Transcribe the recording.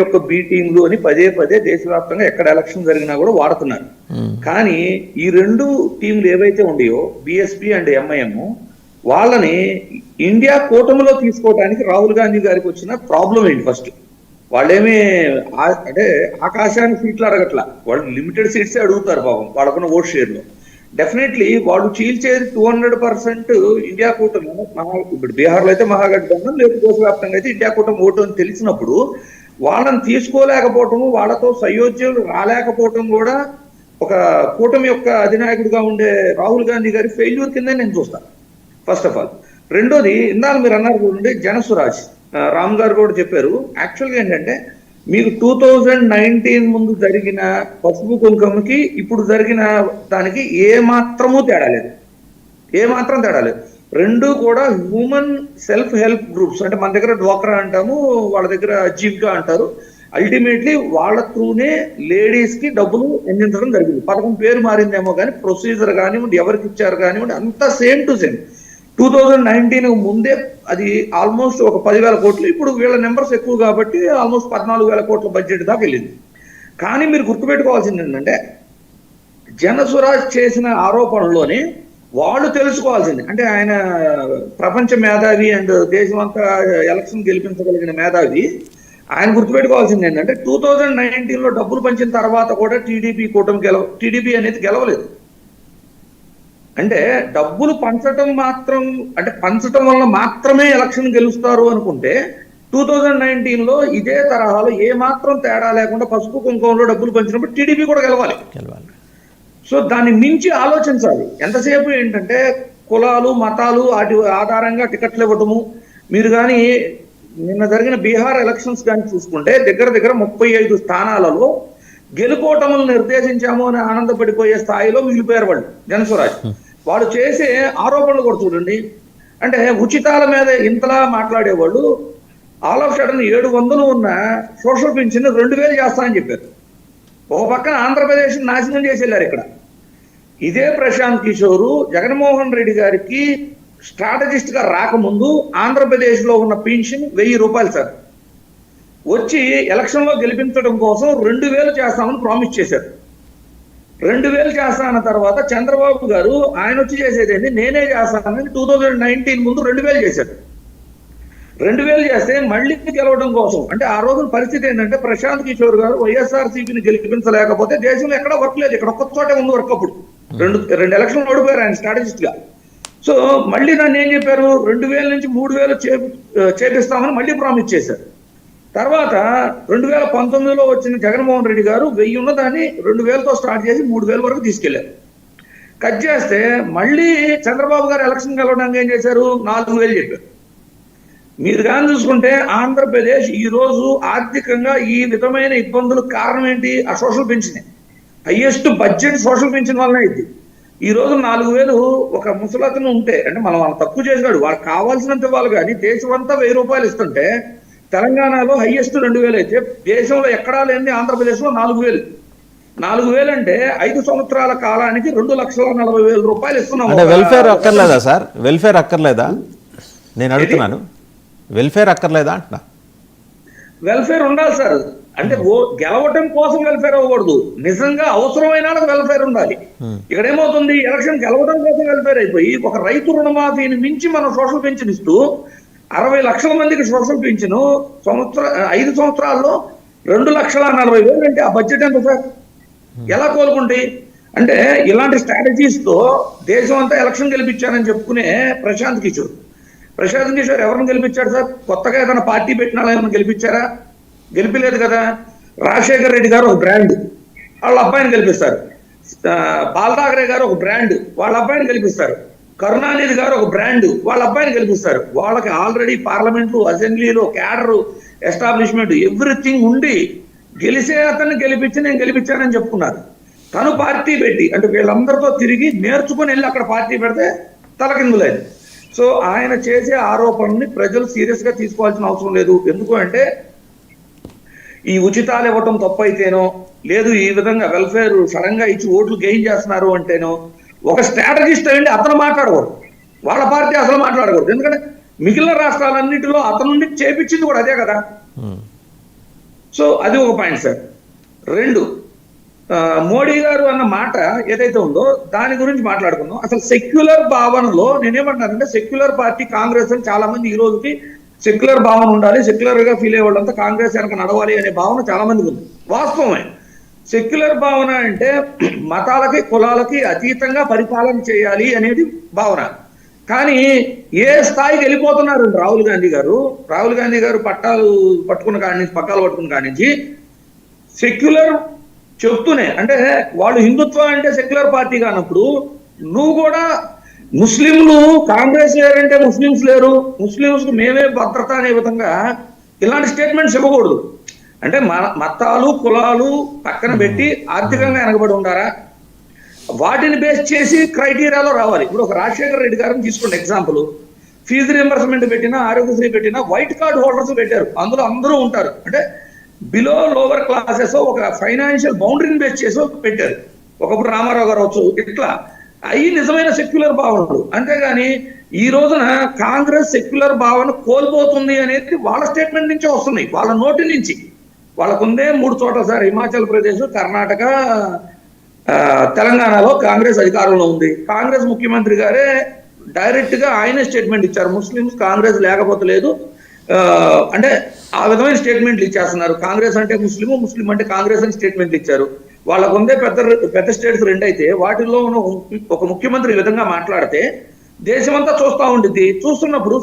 యొక్క బి టీంలు అని పదే పదే దేశవ్యాప్తంగా ఎక్కడ ఎలక్షన్ జరిగినా కూడా వాడుతున్నారు. కానీ ఈ రెండు టీంలు ఏవైతే ఉన్నాయో బిఎస్పి అండ్ ఎంఐఎం వాళ్ళని ఇండియా కూటమిలో తీసుకోవడానికి రాహుల్ గాంధీ గారికి వచ్చిన ప్రాబ్లం ఏంటి ఫస్ట్ వాళ్ళేమి అంటే ఆకాశానికి సీట్లు అడగట్ల. వాళ్ళు లిమిటెడ్ సీట్సే అడుగుతారు పాపం వాళ్ళకున్న ఓట్ షేర్లో. డెఫినెట్లీ వాళ్ళు చీల్చేది టూ హండ్రెడ్ పర్సెంట్ ఇండియా కూటమి. మహా ఇప్పుడు బీహార్లో అయితే మహాగఠబంధన్ లేదు దేశవ్యాప్తంగా అయితే ఇండియా కూటమి ఓటు అని తెలిసినప్పుడు వాళ్ళని తీసుకోలేకపోవటము వాళ్ళతో సయోధ్యులు రాలేకపోవటం కూడా ఒక కూటమి యొక్క అధినాయకుడిగా ఉండే రాహుల్ గాంధీ గారి ఫెయిల్యూర్ కింద నేను చూస్తాను ఫస్ట్ ఆఫ్ ఆల్ రెండోది ఇందాక మీరు అన్నారు చూడండి జనసురాజ్. రామ్ గారు కూడా చెప్పారు యాక్చువల్గా ఏంటంటే మీకు టూ థౌజండ్ నైన్టీన్ ముందు జరిగిన పసుపు కుంకుమకి ఇప్పుడు జరిగిన దానికి ఏ మాత్రమూ తేడా లేదు. ఏ మాత్రం తేడా లేదు. రెండు కూడా హ్యూమన్ సెల్ఫ్ హెల్ప్ గ్రూప్స్ అంటే మన దగ్గర డ్వాక్రా అంటాము వాళ్ళ దగ్గర జీవికా అంటారు. అల్టిమేట్లీ వాళ్ళ త్రూనే లేడీస్కి డబ్బులు అందించడం జరిగింది. పథకం పేరు మారిందేమో కానీ ప్రొసీజర్ కానివ్వండి ఎవరికి ఇచ్చారు కానివ్వండి అంతా same to same two thousand nineteen ముందే అది ఆల్మోస్ట్ ఒక పదివేల కోట్లు. ఇప్పుడు వీళ్ళ నెంబర్స్ ఎక్కువ కాబట్టి ఆల్మోస్ట్ పద్నాలుగు వేల కోట్ల బడ్జెట్ దాకా వెళ్ళింది. కానీ మీరు గుర్తుపెట్టుకోవాల్సింది ఏంటంటే జనసురాజ్ చేసిన ఆరోపణలోనే వాళ్ళు తెలుసుకోవాల్సింది. అంటే ఆయన ప్రపంచ మేధావి అండ్ దేశమంతా ఎలక్షన్ గెలిపించగలిగిన మేధావి. ఆయన గుర్తుపెట్టుకోవాల్సింది ఏంటంటే టూ థౌజండ్ నైన్టీన్లో డబ్బులు పంచిన తర్వాత కూడా టీడీపీ కూటమి గెలవ టీడీపీ అనేది గెలవలేదు. అంటే డబ్బులు పంచటం మాత్రం అంటే పంచటం వల్ల మాత్రమే ఎలక్షన్ గెలుస్తారు అనుకుంటే టూ థౌజండ్ నైన్టీన్లో ఇదే తరహాలో ఏ మాత్రం తేడా లేకుండా పసుపు కుంకుమంలో డబ్బులు పంచినప్పుడు టీడీపీ కూడా గెలవాలి. గెలవాలి. సో దాన్ని మించి ఆలోచించాలి. ఎంతసేపు ఏంటంటే కులాలు మతాలు వాటి ఆధారంగా టికెట్లు ఇవ్వటము. మీరు కానీ నిన్న జరిగిన బీహార్ ఎలక్షన్స్ కానీ చూసుకుంటే దగ్గర దగ్గర ముప్పై ఐదు స్థానాలలో గెలుపోటములు నిర్దేశించాము అని ఆనందపడిపోయే స్థాయిలో మిగిలిపోయారు వాళ్ళు జనస్వరాజ్ వాళ్ళు చేసే ఆరోపణలు కూడా చూడండి. అంటే ఉచితాల మీద ఇంతలా మాట్లాడేవాళ్ళు ఆల్ ఆఫ్ సడన్ ఏడు వందలు ఉన్న సోషల్ పెన్షన్ రెండు వేలు చేస్తానని చెప్పారు. ఒక పక్కన ఆంధ్రప్రదేశ్ నాశనం చేసి వెళ్ళారు ఇక్కడ. ఇదే ప్రశాంత్ కిషోర్ జగన్మోహన్ రెడ్డి గారికి స్ట్రాటజిస్ట్గా రాకముందు ఆంధ్రప్రదేశ్లో ఉన్న పెన్షన్ వెయ్యి రూపాయలు సార్. వచ్చి ఎలక్షన్లో గెలిపించడం కోసం రెండు వేలు చేస్తామని ప్రామిస్ చేశారు. రెండు వేలు చేస్తాన తర్వాత చంద్రబాబు గారు ఆయన వచ్చి చేసేదేంటి నేనే చేస్తానని టూ థౌజండ్ నైన్టీన్ ముందు రెండు వేలు చేశారు. రెండు వేలు చేస్తే మళ్ళీ గెలవడం కోసం. అంటే ఆ రోజున పరిస్థితి ఏంటంటే ప్రశాంత్ కిషోర్ గారు వైఎస్ఆర్ సిపిని గెలిపించలేకపోతే దేశంలో ఎక్కడ వర్క్ లేదు. ఇక్కడ ఒక్క చోటే ఉంది వర్క్ అప్పుడు. రెండు రెండు ఎలక్షన్లు ఓడిపోయారు ఆయన స్ట్రాటజిస్ట్గా. సో మళ్ళీ నన్ను ఏం చెప్పారు? రెండు వేల నుంచి మూడు వేలు చేపి చేపిస్తామని మళ్ళీ ప్రామిస్ చేశారు. తర్వాత రెండు వేల పంతొమ్మిదిలో వచ్చిన జగన్మోహన్ రెడ్డి గారు వెయ్యి ఉన్న దాన్ని రెండు వేలతో స్టార్ట్ చేసి మూడు వేల వరకు తీసుకెళ్ళారు. కట్ చేస్తే మళ్ళీ చంద్రబాబు గారు ఎలక్షన్ గెలవడానికి ఏం చేశారు? నాలుగు వేలు చెప్పారు. మీరు కానీ చూసుకుంటే ఆంధ్రప్రదేశ్ ఈ రోజు ఆర్థికంగా ఈ విధమైన ఇబ్బందులకు కారణం ఏంటి? ఆ social pension highest budget social pension వల్లనే ఇది. ఈ రోజు నాలుగు వేలు ఒక ముసలతను ఉంటే అంటే మనం వాళ్ళు తక్కువ చేసినాడు వాళ్ళకి కావాల్సినంత ఇవ్వాలి కానీ దేశం అంతా వెయ్యి రూపాయలు ఇస్తుంటే తెలంగాణలో హైయెస్ట్ రెండు వేలు అయితే దేశంలో ఎక్కడా లేని ఆంధ్రప్రదేశ్లో నాలుగు వేలు. నాలుగు వేలు అంటే ఐదు సంవత్సరాల కాలానికి రెండు లక్షల నలభై వేల రూపాయలు ఇస్తున్నాం. అంటే వెల్ఫేర్ అక్కర్లేదా సార్? వెల్ఫేర్ అక్కర్లేదా? నేను అడుగుతున్నాను. వెల్ఫేర్ అక్కర్లేదా అంటున్నా? వెల్ఫేర్ ఉండాలి సార్. అంటే ఓ గెలవటం కోసం వెల్ఫేర్ అవ్వకూడదు. నిజంగా అవసరమైన వెల్ఫేర్ ఉండాలి. ఇక్కడ ఏమవుతుంది ఎలక్షన్ గెలవడం కోసం వెల్ఫేర్ అయిపోయి ఒక రైతు రుణమాఫీని మించి మనం సోషల్ పెన్షన్ ఇస్తూ అరవై లక్షల మందికి సోషల్ పెన్షన్ సంవత్సర ఐదు సంవత్సరాల్లో రెండు లక్షల నలభై వేలు అంటే ఆ బడ్జెట్ ఎంత సార్? ఎలా కోలుకుంటాయి? అంటే ఇలాంటి స్ట్రాటజీస్తో దేశం అంతా ఎలక్షన్ గెలిపించానని చెప్పుకునే ప్రశాంత్ కిషోర్. ప్రశాంత్ కిషోర్ ఎవరిని గెలిపించాడు సార్? కొత్తగా ఏదైనా పార్టీ పెట్టిన వాళ్ళు గెలిపించారా? గెలిపలేదు కదా. రాజశేఖర్ రెడ్డి గారు ఒక బ్రాండ్. వాళ్ళ అబ్బాయిని గెలిపిస్తారు. ఆ, ఠాకరే గారు ఒక బ్రాండ్. వాళ్ళ అబ్బాయిని గెలిపిస్తారు. కరుణానిధి గారు ఒక బ్రాండ్. వాళ్ళ అబ్బాయిని గెలిపిస్తారు. వాళ్ళకి ఆల్రెడీ పార్లమెంట్లు అసెంబ్లీలు క్యాడర్ ఎస్టాబ్లిష్మెంట్ ఎవ్రీథింగ్ ఉండి గెలిచే అతన్ని గెలిపించి నేను గెలిపించానని చెప్పుకున్నారు. తను పార్టీ పెట్టి అంటే వీళ్ళందరితో తిరిగి నేర్చుకుని వెళ్ళి అక్కడ పార్టీ పెడితే తలకిందులేదు. సో ఆయన చేసే ఆరోపణని ప్రజలు సీరియస్గా తీసుకోవాల్సిన అవసరం లేదు. ఎందుకు అంటే ఈ ఉచితాలు ఇవ్వటం తప్పు అయితేనో లేదు ఈ విధంగా వెల్ఫేర్ సడన్గా ఇచ్చి ఓట్లు గెయిన్ చేస్తున్నారు అంటేనో ఒక స్ట్రాటజిస్ట్ అయ్యండి అతను మాట్లాడకూడదు. వాళ్ళ పార్టీ అసలు మాట్లాడకూడదు. ఎందుకంటే మిగిలిన రాష్ట్రాలన్నింటిలో అతను నుండి చేపించింది కూడా అదే కదా. ఉమ్. సో అది ఒక పాయింట్ సార్ రెండు మోడీ గారు అన్న మాట ఏదైతే ఉందో దాని గురించి మాట్లాడుకుందాం. అసలు సెక్యులర్ భావనలో నేనేమంటానంటే సెక్యులర్ పార్టీ కాంగ్రెస్ అని చాలా మంది ఈ రోజుకి సెక్యులర్ భావన ఉండాలి సెక్యులర్గా ఫీల్ అయ్యేవాళ్ళంతా కాంగ్రెస్ వెనక నడవాలి అనే భావన చాలా మందికి ఉంది. వాస్తవమే. సెక్యులర్ భావన అంటే మతాలకి కులాలకి అతీతంగా పరిపాలన చేయాలి అనేది భావన. కానీ ఏ స్థాయికి వెళ్ళిపోతున్నారు రాహుల్ గాంధీ గారు? రాహుల్ గాంధీ గారు పట్టాలు పట్టుకున్న కాడి నుంచి పక్కాలు పట్టుకున్న కాడి నుంచి సెక్యులర్ చెప్తూనే అంటే వాళ్ళు హిందుత్వ అంటే సెక్యులర్ పార్టీ కానప్పుడు నువ్వు కూడా ముస్లింలు కాంగ్రెస్ లేరంటే ముస్లింస్ లేరు ముస్లింస్ మేమే భద్రత అనే విధంగా ఇలాంటి స్టేట్మెంట్స్ ఇవ్వకూడదు. అంటే మన మతాలు కులాలు పక్కన పెట్టి ఆర్థికంగా వెనకబడి ఉండారా? వాటిని బేస్ చేసి క్రైటీరియాలో రావాలి. ఇప్పుడు ఒక రాజశేఖర రెడ్డి గారిని తీసుకోండి ఎగ్జాంపుల్ ఫీజు రింబర్స్మెంట్ పెట్టినా ఆరోగ్యశ్రీ పెట్టినా వైట్ కార్డ్ హోల్డర్స్ పెట్టారు. అందులో అందరూ ఉంటారు. అంటే బిలో లోవర్ క్లాసెస్ ఒక ఫైనాన్షియల్ బౌండరీని బేస్ చేసి పెట్టారు. ఒకప్పుడు రామారావు గారు వచ్చు ఇట్లా. అవి నిజమైన సెక్యులర్ భావనలు. అంతేగాని ఈ రోజున కాంగ్రెస్ సెక్యులర్ భావన కోల్పోతుంది అనేది వాళ్ళ స్టేట్మెంట్ నుంచే వస్తున్నాయి వాళ్ళ నోటి నుంచి. వాళ్ళకుందే మూడు చోట్ల సార్ హిమాచల్ ప్రదేశ్ కర్ణాటక తెలంగాణలో కాంగ్రెస్ అధికారంలో ఉంది. కాంగ్రెస్ ముఖ్యమంత్రి గారే డైరెక్ట్గా ఆయనే స్టేట్మెంట్ ఇచ్చారు. ముస్లిమ్స్ కాంగ్రెస్ లేకపోతే లేదు అంటే ఆ విధమైన స్టేట్మెంట్లు ఇచ్చేస్తున్నారు. కాంగ్రెస్ అంటే ముస్లిం ముస్లిం అంటే కాంగ్రెస్ అని స్టేట్మెంట్లు ఇచ్చారు. వాళ్ళకు ఉందే పెద్ద పెద్ద స్టేట్స్ రెండైతే వాటిల్లో ఉన్న ఒక ముఖ్యమంత్రి ఈ విధంగా మాట్లాడితే దేశమంతా చూస్తా ఉండిద్ది. చూస్తున్నప్పుడు